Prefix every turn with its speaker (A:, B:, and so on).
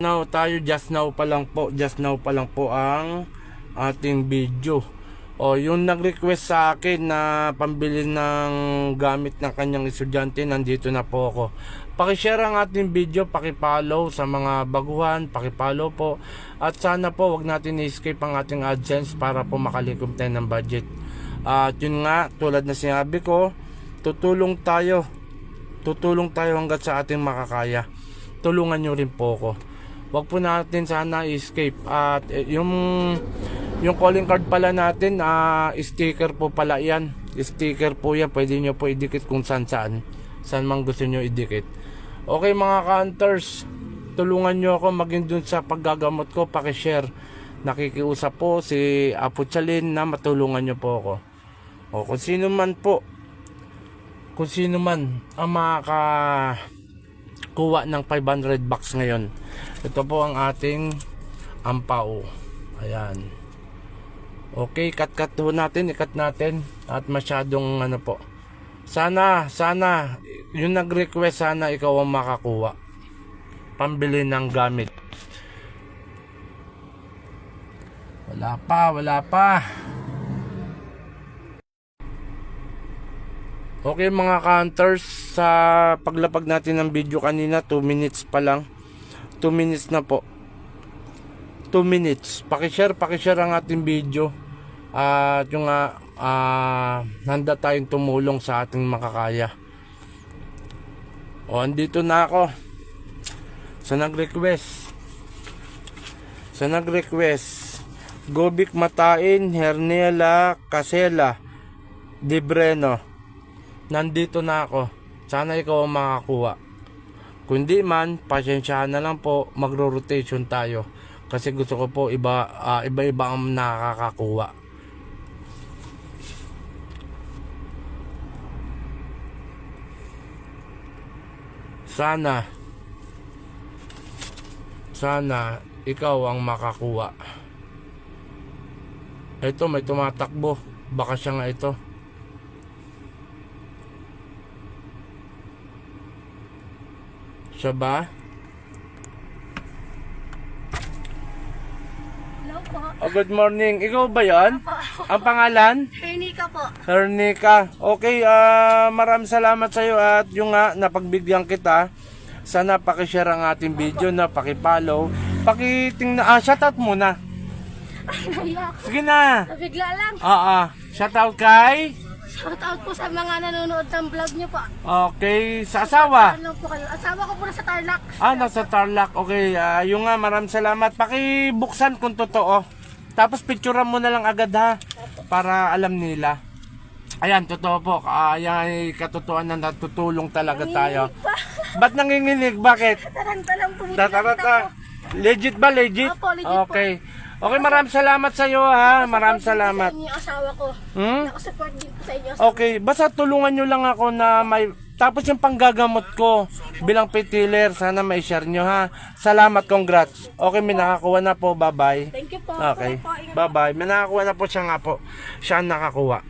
A: Now tayo just now pa lang po, just now pa lang po ang ating video. O yung nag-request sa akin na pambili ng gamit ng kanyang estudyante, nandito na po ako. Paki-share ang ating video, paki-follow sa mga baguhan, paki-follow po. At sana po wag natin i-escape ang ating AdSense para po makalikom tayo ng budget. At yun nga, tulad na sinabi ko, tutulong tayo. Tutulong tayo hanggat sa ating makakaya. Tulungan nyo rin po ako wag po natin sana escape at eh, yung yung calling card pala natin ah sticker po pala yan. Sticker po yan. Pwede nyo po idikit kung saan saan saan man gusto nyo idikit. Okay mga counters tulungan nyo ako maging dun sa paggagamot ko. Pakishare. Nakikiusap po si Apo Chalin na matulungan nyo po ako. O kung sino man po kung sino man ang makaka kuha ng 500 bucks ngayon. Ito po ang ating ampaw. Ayan. Okay, cut-cut ho natin, ikat natin at masyadong ano po. Sana, sana, yung nag-request sana ikaw ang makakuha. Pambili ng gamit. Wala pa, wala pa. Okay mga counters, sa paglapag natin ng video kanina, 2 minutes pa lang. 2 minutes na po. 2 minutes. Pakishare, pakishare ang ating video. At yung nga, ah, handa tayong tumulong sa ating makakaya. O, andito na ako. Sa nag-request. Sa nag-request. Gobik Matain, Hernela, Casela, Dibreno nandito na ako. Sana ikaw ang makakuha. Kung di man, pasensyahan na lang po, magro-rotation tayo. Kasi gusto ko po iba, ah, iba-iba ang nakakakuha. Sana, sana ikaw ang makakuha. Ito, may tumatakbo. Baka siya nga ito. Siya ba?
B: Hello po.
A: Oh, good morning. Ikaw ba yan? Ang pangalan?
B: Hernika po.
A: Hernika. Okay, ah maraming salamat sa iyo at yung nga napagbigyan kita. Sana paki-share ang ating video na paki-follow. Paki-tingnan ah shoutout muna.
B: Ay, naiyak.
A: Sige na.
B: Nabigla lang.
A: Ah ah. Shoutout kay
B: Shout out po sa mga nanonood ng vlog niyo po.
A: Okay, sa asawa.
B: Ano po kayo? Asawa ko po na sa Tarlac.
A: Ah, nasa Tarlac. Okay, ah, yung nga, maraming salamat. Pakibuksan kung totoo. Tapos picturean mo na lang agad ha. Para alam nila. Ayan, totoo po. Ah, yan ay katotohanan na tutulong talaga tayo.
B: Pa.
A: Ba't nanginginig? Bakit?
B: Taranta lang po.
A: Tatarata. Legit ba? Legit?
B: Opo, legit po.
A: Okay. Maraming salamat sa iyo ha. Maraming salamat.
B: Sa inyo asawa ko.
A: Hmm?
B: Nakasupport din po sa inyo.
A: Okay, basta tulungan nyo lang ako na may... Tapos yung panggagamot ko bilang petiller, sana may share nyo ha. Salamat, congrats. Okay, may nakakuha na po. Bye-bye.
B: Thank you po.
A: Okay. Bye-bye. May nakakuha na po siya nga po. Siya ang nakakuha.